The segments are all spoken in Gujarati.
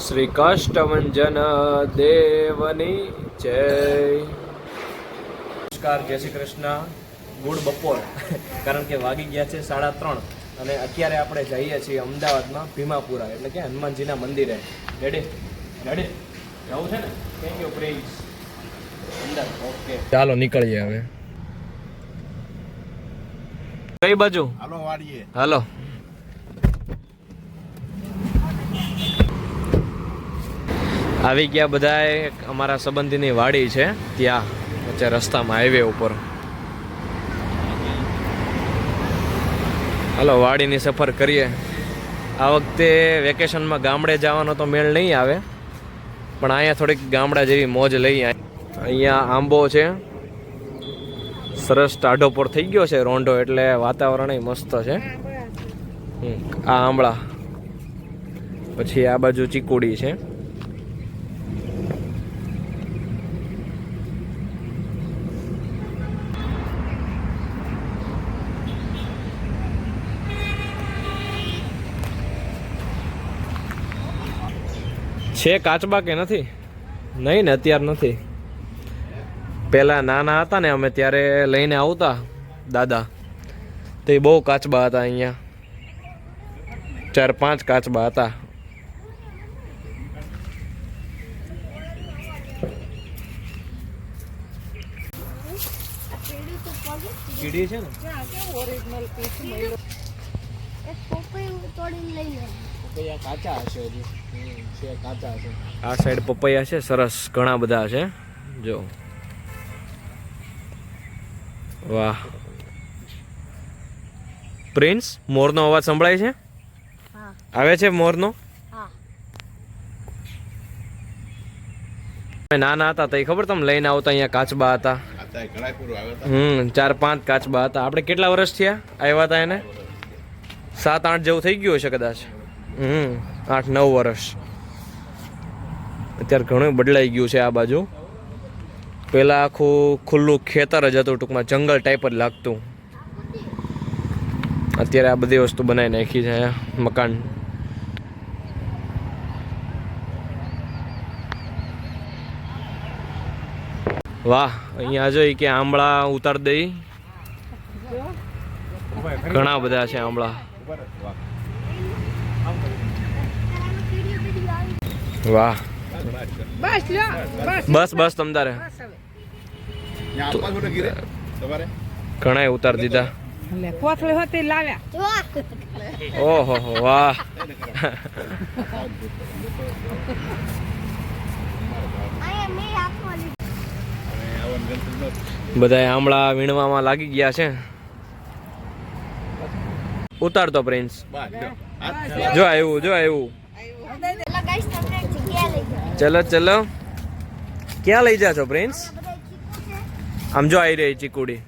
શ્રી કાષ્ટભન દેવની જય. નમસ્કાર જય શ્રી કૃષ્ણ. ગુડ બપોર. કારણ કે વાગી ગયા છે સાડા ત્રણ અને અત્યારે આપણે જઈએ છીએ અમદાવાદમાં ભીમાપુરા એટલે કે હનુમાનજીના મંદિરે. રેડી રેડી જવું છે ને? થેન્ક યુ પ્રિન્સ અંદર ઓકે ચાલો નીકળીએ હવે. કઈ બાજુ? હાલો વાડીએ. હાલો. આવી ગયા બધાએ અમારા સંબંધીની વાડી છે, ત્યાં વચ્ચે રસ્તામાં હાઈવે ઉપર. હાલો, વાડીની સફર કરીએ. આ વખતે વેકેશનમાં ગામડે જવાનો તો મેળ નહીં આવે, પણ અહીંયા થોડીક ગામડા જેવી મોજ લઈ અહીંયા આંબો છે. સરસ ટાઢો પર થઈ ગયો છે, રોંઢો એટલે વાતાવરણ મસ્ત છે. આ આંબળા. પછી આ બાજુ ચીકુડી છે. છે કાચબા કે નથી? નહીં ને અત્યાર નથી. પહેલા નાના હતા ને અમે ત્યારે લઈને આવતા દાદા. તો એ બહુ કાચબા હતા અહીંયા. ચાર પાંચ કાચબા હતા. કીડી છે ને પપૈયા કાચા હશે હજી. છે કાચા હશે. આ સાઈડ પપૈયા છે સરસ ઘણા બધા છે. જો. વાહ. પ્રિન્સ મોરનો અવાજ સંભળાય છે? આવે છે મોરનો? નાના હતા તો ખબર તમને લઈને આવતા અહીંયા કાચબા હતા? હમ ચાર પાંચ કાચબા હતા. આપણે કેટલા વર્ષ થયા? આવ્યા હતા એને? સાત આઠ જેવું થઈ ગયું હશે કદાચ. હમ, આઠ નવ વર્ષ. અત્યારે ઘણું બદલાઈ ગયું છે આ બાજુ. પહેલાં આખું ખુલ્લું ખેતર જ હતું, ટૂંકમાં જંગલ ટાઈપ જ લાગતું. અત્યારે આ બધી વસ્તુ બનાવી નાખી છે મકાન. વાહ, અહીંયા જોઈ કે આંબળા ઉતાર દઈ. ઘણા બધા છે આંબળા. વાહ. બસ લો બસ. બસ બસ તમ તારે. ત્યાં આપવા જોડે ગીરે તમારે ઘણા ઉતાર દીધા. લે કોથળી હતી લાવ્યા. ઓહો હો વાહ. બધા આમળા વીણવામાં લાગી ગયા છે. ઉતારતો પ્રિન્સ. જો આવ્યું જો આવ્યું ચલો ચલો ક્યાં લઈ જા છો પ્રિન્સ આમ જો આવી રહી ચીકુડી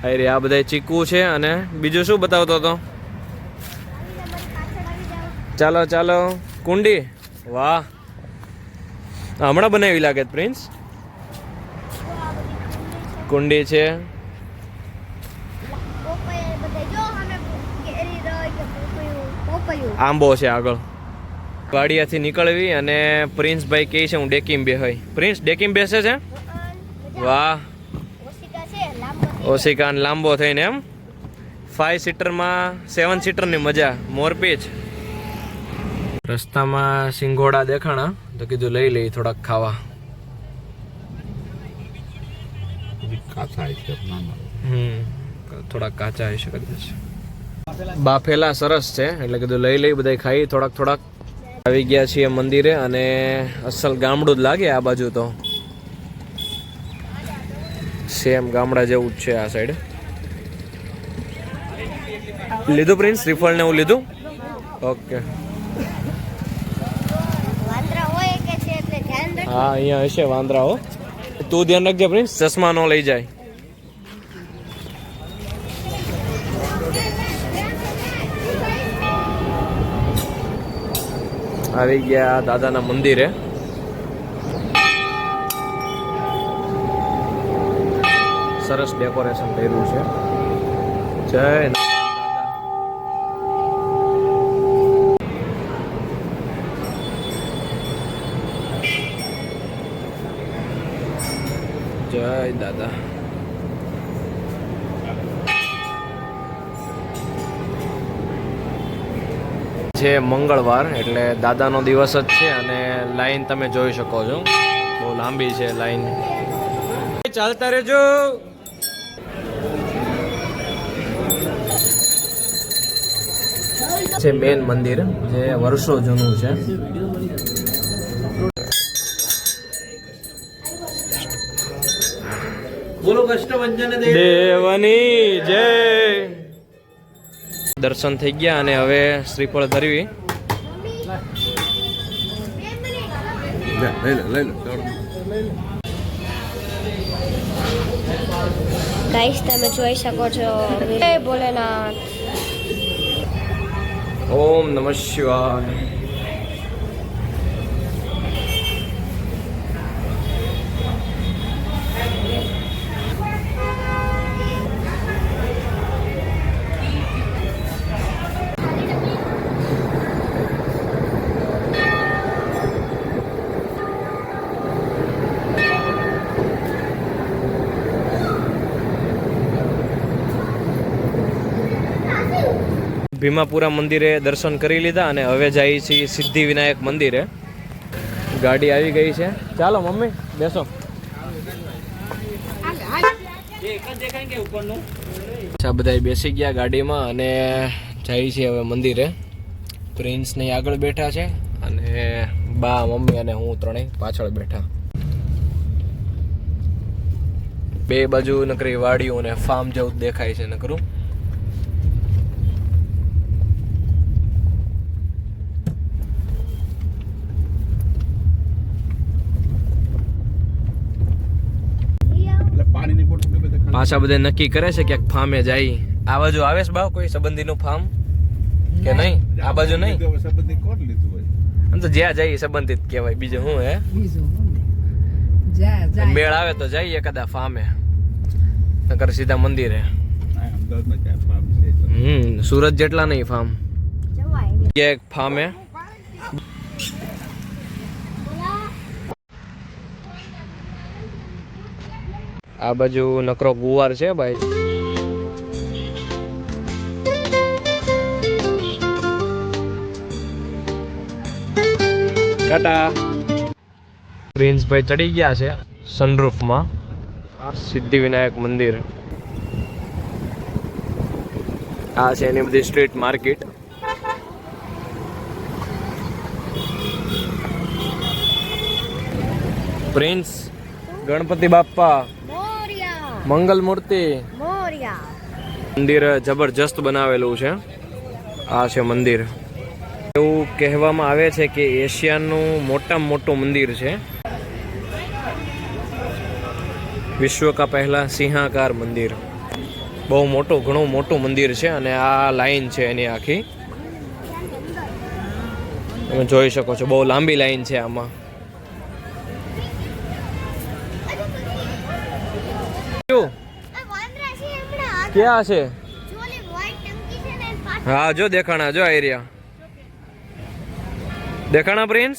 આવી રહી આ બધા ચીકુ છે અને બીજું શું બતાવતો હતો ચાલો ચાલો કુંડી વાહ હમણાં બનાવી લાગે પ્રિન્સ કુંડી છે આંબો છે આગળ વાડિયાથી નીકળવી અને પ્રિન્સભાઈ કહે છે હું ડેકીમ બે હોય પ્રિન્સ ડેકીમ બેસે છે? વાહ. ઓશિકાન લાંબો થઈને એમ. ફાઈવ સીટરમાં સેવન સીટરની મજા. મોરપીચ. રસ્તામાં સિંગોડા દેખાણા. તો કીધું લઈ લઈ થોડાક ખાવા. થોડાક કાચા આવી શકે બાફેલા સરસ છે. એટલે કીધું લઈ લઈ બધા ખાઈ થોડાક થોડાક. આવી ગયા છીએ મંદિરે અને અસલ ગામડું જ લાગે આ બાજુ તો. સેમ ગામડા જેવું જ છે આ સાઈડ લીધું પ્રિન્સ? શ્રીફળ ને એવું લીધું? ઓકે. હા અહીંયા હશે વાંદરાઓ તું ધ્યાન રાખજે પ્રિન્સ. ચશ્મા નો લઈ જાય. આવી ગયા દાદાના મંદિરે. સરસ ડેકોરેશન કર્યું છે. જય જય દાદા. છે મંગળવાર એટલે દાદાનો દિવસ જ છે અને લાઈન તમે જોઈ શકો છો. બહુ લાંબી છે લાઈન. ચાલતા રહેજો. છે મેન મંદિર જે વર્ષો જૂનું છે. બોલો કષ્ટભંજન દેવ. દેવની જય. દર્શન થઈ ગયા અને હવે શ્રીફળ ધરવી. ગાઈસ તમે જોઈ શકો છો ભોલેનાથ ઓમ નમઃ શિવાય ભીમાપુરા મંદિરે દર્શન કરી લીધા અને હવે જઈએ છીએ સિદ્ધિ વિનાયક મંદિરે. ગાડી આવી ગઈ છે. ચાલો મમ્મી, બેસો. અચ્છા બધા બેસી ગયા ગાડીમાં અને જઈએ છીએ હવે મંદિરે. પ્રિન્સને આગળ બેઠા છે અને બા, મમ્મી અને હું ત્રણેય પાછળ બેઠા. બે બાજુ નકરી વાડીઓ અને ફાર્મ જેવું દેખાય છે નકરું એટલે પાણીની બોટલ ગમે તે ખાલી. પાછા બધા નક્કી કરે છે ક્યાંક ફાર્મે જાય. આ બાજુ આવે છે બા કોઈ સંબંધીનું ફાર્મ કે નહીં? આ બાજુ નહીં? સંબંધી કોણ લીધું હોય? આમ તો જ્યાં જઈએ સંબંધિત કહેવાય. બીજું શું હે? જા મેળ આવે તો જઈએ કદા ફાર્મે નકર સીધા મંદિરે. હમ સુરત જેટલા નહીં ફાર્મ એક ફાર્મે આ બાજુ નકરો ગુવાર છે ભાઈ. ટાટા. પ્રિન્સભાઈ ચડી ગયા છે સનરૂફમાં સિદ્ધિવિનાયક મંદિર. આ છે એની બધી street market Prince Ganpati Bappa. Mangal Murti. મંદિર જબરજસ્ત બનાવેલું છે. આ છે મંદિર. એવું કહેવામાં આવે છે કે એશિયાનું મોટામાં મોટું મંદિર છે. વિશ્વ કા પહેલા સિંહાકાર મંદિર. બહુ મોટું ઘણું મોટું મંદિર છે અને આ લાઈન છે એની આખી. તમે જોઈ શકો છો બહુ લાંબી લાઈન છે આમાં. ક્યાં છે? હા, જો દેખાણા, જો એરિયા દેખાણા, પ્રિન્સ?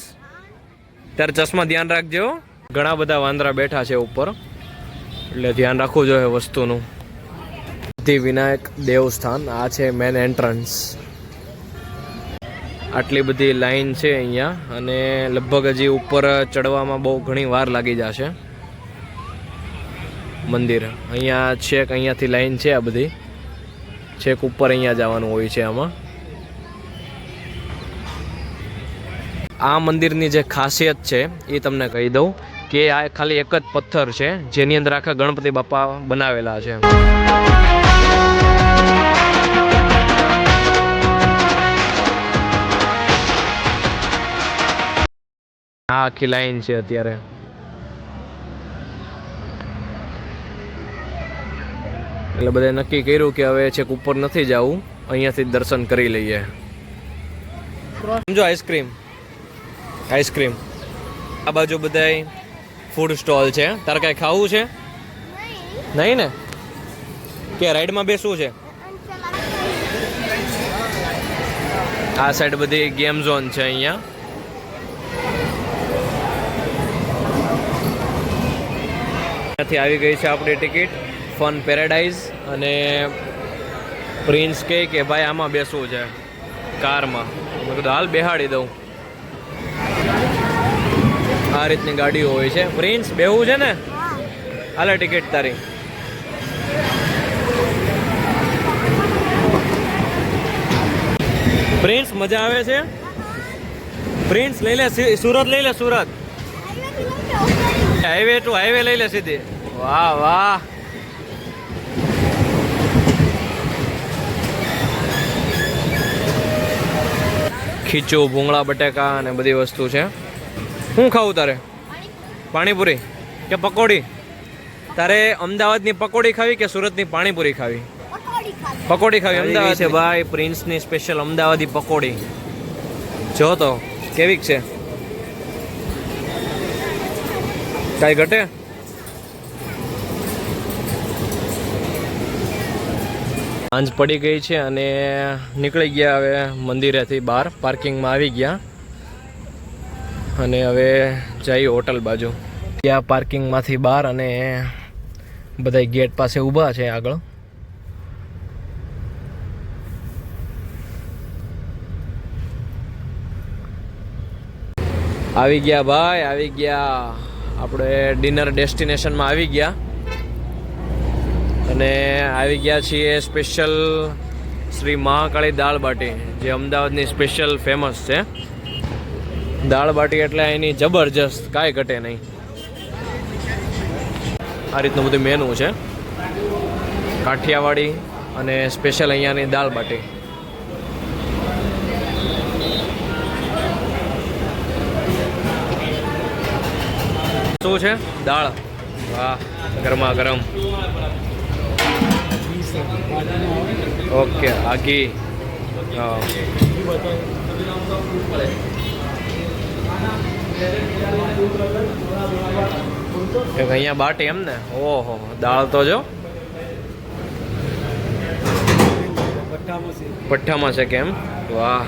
ત્યારે ચશ્મા ધ્યાન રાખજો. ઘણા બધા વાંદરા બેઠા છે ઉપર. એટલે ધ્યાન રાખવું જોઈએ વસ્તુનું. વિનાયક દેવસ્થાન, આ છે મેન એન્ટ્રન્સ આટલી બધી લાઈન છે અહીંયા અને લગભગ હજી ઉપર ચડવામાં બહુ ઘણી વાર લાગી જશે. મંદિર. અહીંયા છેક અહીંયાથી લાઈન છે આ બધી. છેક ઉપર અહીંયા જવાનું હોય છે આમાં. આ મંદિરની જે ખાસિયત છે, એ તમને કહી દઉં કે આ ખાલી એક જ પથ્થર છે, જેની અંદર આખા ગણપતિ બાપા બનાવેલા છે. આ આખી લાઈન છે અત્યારે. એટલે બધાએ નક્કી કર્યું કે હવે છેક ઉપર નથી જવું, અહીંયાથી દર્શન કરી લઈએ. સમજો આઈસ્ક્રીમ? આઈસ્ક્રીમ. આ બાજુ બધાય ફૂડ સ્ટોલ છે. તારે કાંઈ ખાવું છે? નહીં ને? કે રાઈડમાં બેસવું છે? આ સાઈડ બધી ગેમ ઝોન છે અહીંયા. ત્યાંથી આવી ગઈ છે આપણી ટિકિટ ફન પેરેડાઇઝ અને પ્રિન્સ કહે કે ભાઈ આમાં બેસવું છે કારમાં. મેં કીધું હાલ બેહાડી દઉં. આ રીતની ગાડીઓ હોય છે. પ્રિન્સ બેહવું છે ને? હાલે ટિકિટ તારી. પ્રિન્સ મજા આવે છે? પ્રિન્સ લઈ લે સુરત લઈ લે સુરત. હાઈવે ટુ હાઈવે લઈ લે સીધી. વાહ વાહ. ખીચું ભૂંગળા બટેકા અને બધી વસ્તુ છે. શું ખાવું તારે? પાણીપુરી કે પકોડી? તારે અમદાવાદની પકોડી ખાવી કે સુરતની પાણીપુરી ખાવી? પકોડી ખાવી અમદાવાદ છે ભાઈ પ્રિન્સની સ્પેશિયલ અમદાવાદી પકોડી. જો તો કેવીક છે? કાંઈ ઘટે? સાંજ પડી ગઈ છે અને નીકળી ગયા હવે મંદિરેથી બહાર. પાર્કિંગમાં આવી ગયા. અને હવે જઈએ હોટલ બાજુ. ત્યાં પાર્કિંગમાંથી બહાર અને બધા ગેટ પાસે ઊભા છે આગળ. આવી ગયા ભાઈ, આવી ગયા. આપણે ડિનર ડેસ્ટિનેશનમાં આવી ગયા. અને આવી ગયા છીએ સ્પેશિયલ શ્રી મહાકાળી દાળ બાટી, જે અમદાવાદની સ્પેશિયલ ફેમસ છે. દાળ બાટી એટલે એની જબરજસ્ત કાંઈ ઘટે નહીં. આ રીતનું બધું મેનુ છે. કાઠિયાવાડી અને સ્પેશિયલ અહીંયાની દાળ બાટી. શું છે? દાળ. વાહ, ગરમા ગરમ. ઓકે આ ઘી એક અહીંયા બાટી એમ ને? ઓહો, દાળ તો જો. પઠ્ઠામાં છે કેમ? વાહ.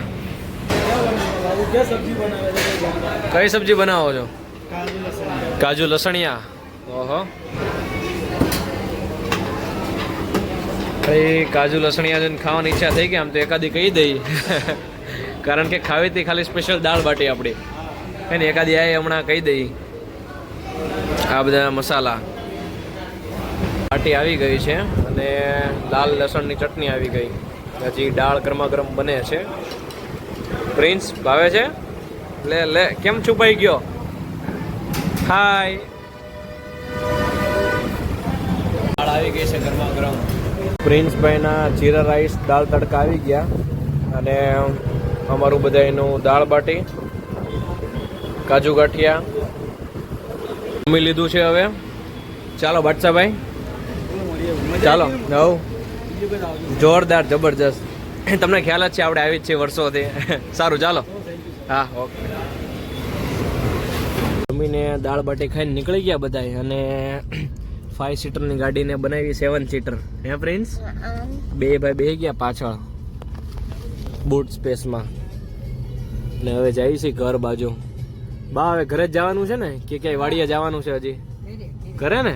કઈ સબ્જી બનાવો છો? કાજુ લસણિયા. ઓહો. ભાઈ કાજુ લસણિયા જોઈને ખાવાની ઈચ્છા થઈ ગઈ, આમ તો એકાદી કહી દઈ. કારણ કે ખાવી હતી ખાલી સ્પેશિયલ દાળ બાટી આપણી. એને એકાદી આ હમણાં કહી દઈ. આ બધા મસાલા. બાટી આવી ગઈ છે અને લાલ લસણની ચટણી આવી ગઈ. હજી દાળ ગરમ બને છે. પ્રિન્સ ભાવે છે? લે લે, કેમ છુપાઈ ગયો? હાય દાળ આવી ગઈ છે ગરમા ગરમ પ્રિન્સભાઈના જીરા રાઈસ દાળ તડકા આવી ગયા અને અમારું બધા એનું દાળ બાટી, કાજુ ગાંઠિયા. જમી લીધું છે હવે. ચાલો, બાદશાહભાઈ. ચાલો, નવ. જોરદાર, જબરજસ્ત. તમને ખ્યાલ જ છે આપણે આવી જ છે વર્ષોથી. સારું, ચાલો. હા, ઓકે. જમીને દાળ બાટી ખાઈને નીકળી ગયા બધા અને ફાઈવ સીટરની ગાડીને બનાવી સેવન સીટર હે પ્રિન્સ બે ભાઈ બે ગયા પાછળ. બૂટ સ્પેસમાં ને હવે જઈએ છીએ ઘર બાજુ. બા, હવે ઘરે જ જવાનું છે ને? કે ક્યાંય વાડીએ જવાનું છે હજી? ઘરે ને?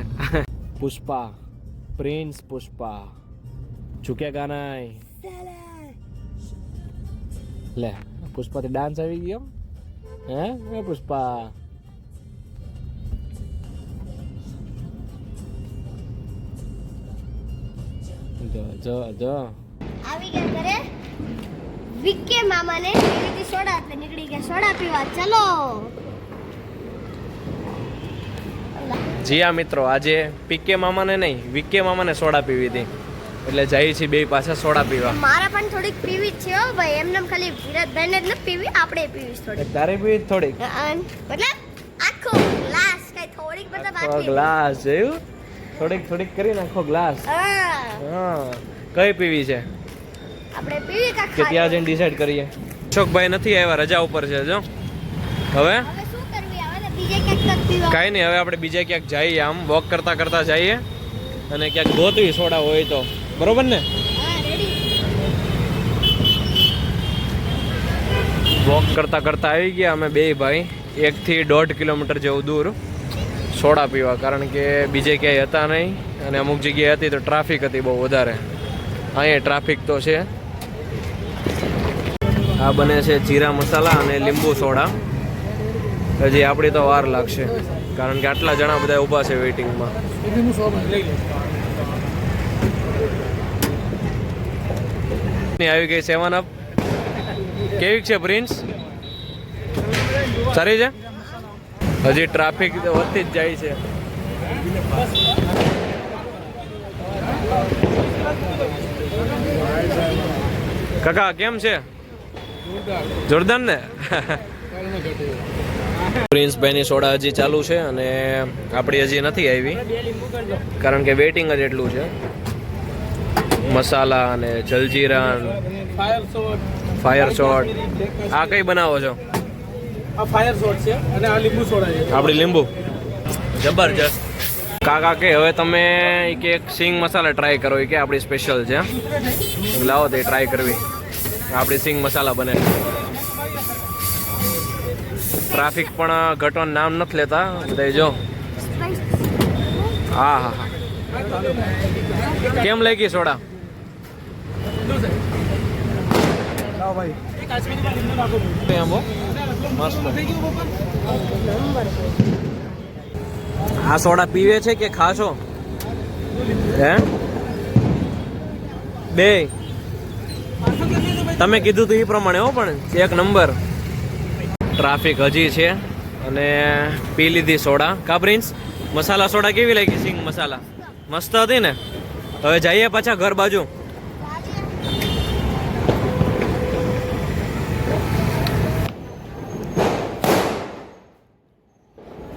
પુષ્પા. પ્રિન્સ પુષ્પા. ચૂક્યા ગાનાય. લે, પુષ્પાથી ડાન્સ આવી ગયો હે પુષ્પા? જો જો જો. આવી ગયા ઘરે? વિકે મામાને પીવી સોડા એટલે નીકળી ગયા. સોડા પીવા ચલો. જી હા મિત્રો આજે પીકે મામાને નહીં વિકે મામાને સોડા પીવી હતી. એટલે જઈએ છીએ બે પાછા સોડા પીવા. મારા પણ થોડીક પીવી જ છે હો ભાઈ. એમને ખાલી વિરાટભાઈ ને જ નથી પીવી આપણે પીવી છે થોડીક તારે પીવી થોડીક? મતલબ આખો ગ્લાસ કઈ થોડીક મતલબ આખો ગ્લાસ જોયું થોડીક થોડીક કરીને આખો ગ્લાસ. હા. હા. કઈ પીવી છે? આપણે પીવી કા કે ત્યાં જઈને ડિસાઈડ કરીએ. અશોકભાઈ નથી આવ્યા રજા ઉપર છે જો. હવે? હવે શું કરવી? આવે ને બીજે ક્યાંક તક પીવા. કાંઈ નહીં હવે આપણે બીજે ક્યાંક જઈએ આમ વોક કરતા કરતા જઈએ. અને ક્યાંક ગોતવી સોડા હોય તો. બરોબર ને? વોક કરતા કરતા આવી ગયા અમે બે ભાઈ. એકથી દોઢ કિલોમીટર જેવું દૂર સોડા પીવા કારણ કે બીજે ક્યાંય હતા નહીં. અને અમુક જગ્યાએ હતી તો ટ્રાફિક હતી બહુ વધારે. અહીંયા ટ્રાફિક તો છે. આ બને છે જીરા મસાલા અને લીંબુ સોડા. હજી આપણી તો વાર લાગશે, કારણ કે આટલા જણા બધા ઊભા છે વેઇટિંગમાં. આવી ગઈ સેવન અપ. કેવી છે પ્રિન્સ? સારી છે? હજી ટ્રાફિક વધતી જ જાય છે. કાકા કેમ છે? જોરદાર ને પ્રિન્સભાઈની સોડા હજી ચાલુ છે અને આપણી હજી નથી આવી. કારણ કે વેઇટિંગ જ એટલું છે. મસાલા અને jaljeera fire shot fire shot આ કઈ બનાવો છો? આ ફાયર શોટ છે અને આ લીંબુ સોડા છે. આપણી લીંબુ. જબરજસ્ત. કાકા કે હવે તમે કે એક સિંગ મસાલા ટ્રાય કરો કે આપણી સ્પેશિયલ છે. લાવો તે ટ્રાય કરવી. આપણી સિંગ મસાલા બને. ટ્રાફિક પણ ઘટવાનું નામ નથી લેતા. બધા જો. હા હા કેમ ગઈ સોડા? મસ્ત. આ સોડા પીવે છે કે ખાશો? હે? બે. તમે કીધું તું એ પ્રમાણે હો, પણ એક નંબર. ટ્રાફિક હજી છે અને પી લીધી સોડા. કા પ્રિન્સ? મસાલા સોડા કેવી લાગી? સિંગ મસાલા. મસ્ત હતી ને? હવે જઈએ પાછા ઘર બાજુ.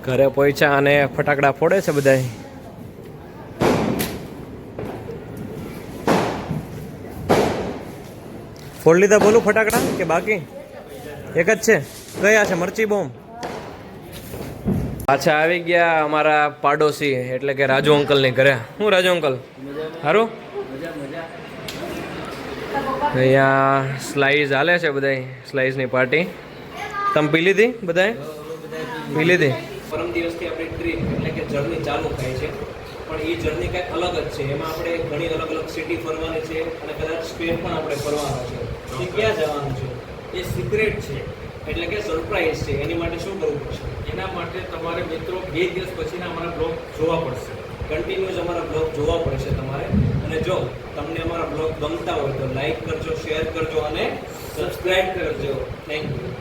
ઘરે પહોંચ્યા અને ફટાકડા ફોડે છે બધાય. ફોડ લીધા બોલું ફટાકડા કે બાકી? એક જ છે? કયા છે? મરચી બોમ્બ પાછા આવી ગયા અમારા પાડોશી, એટલે કે રાજુ અંકલની ઘરે. હું રાજુ અંકલ? સારું અહીંયા સ્લાઈસ હાલે છે બધાય સ્લાઈસની પાર્ટી તમે પી લીધી બધાએ પી લીધી? પરમ દિવસથી આપણી ટ્રીપ એટલે કે જર્ની ચાલુ થાય છે. પણ એ જર્ની કંઈક અલગ જ છે. એમાં આપણે ઘણી અલગ અલગ સિટી ફરવાની છે અને કદાચ સ્પેન પણ આપણે ફરવાનો છે. એ ક્યાં જવાનું છે? એ સિક્રેટ છે. એટલે કે સરપ્રાઈઝ છે. એની માટે શું કરવું પડશે? એના માટે તમારે મિત્રો બે દિવસ પછીના અમારા બ્લોગ જોવા પડશે. કન્ટિન્યુઅસ અમારા બ્લોગ જોવા પડશે તમારે. અને જો તમને અમારા બ્લોગ ગમતા હોય તો લાઈક કરજો શેર કરજો અને સબસ્ક્રાઈબ કરજો. Thank you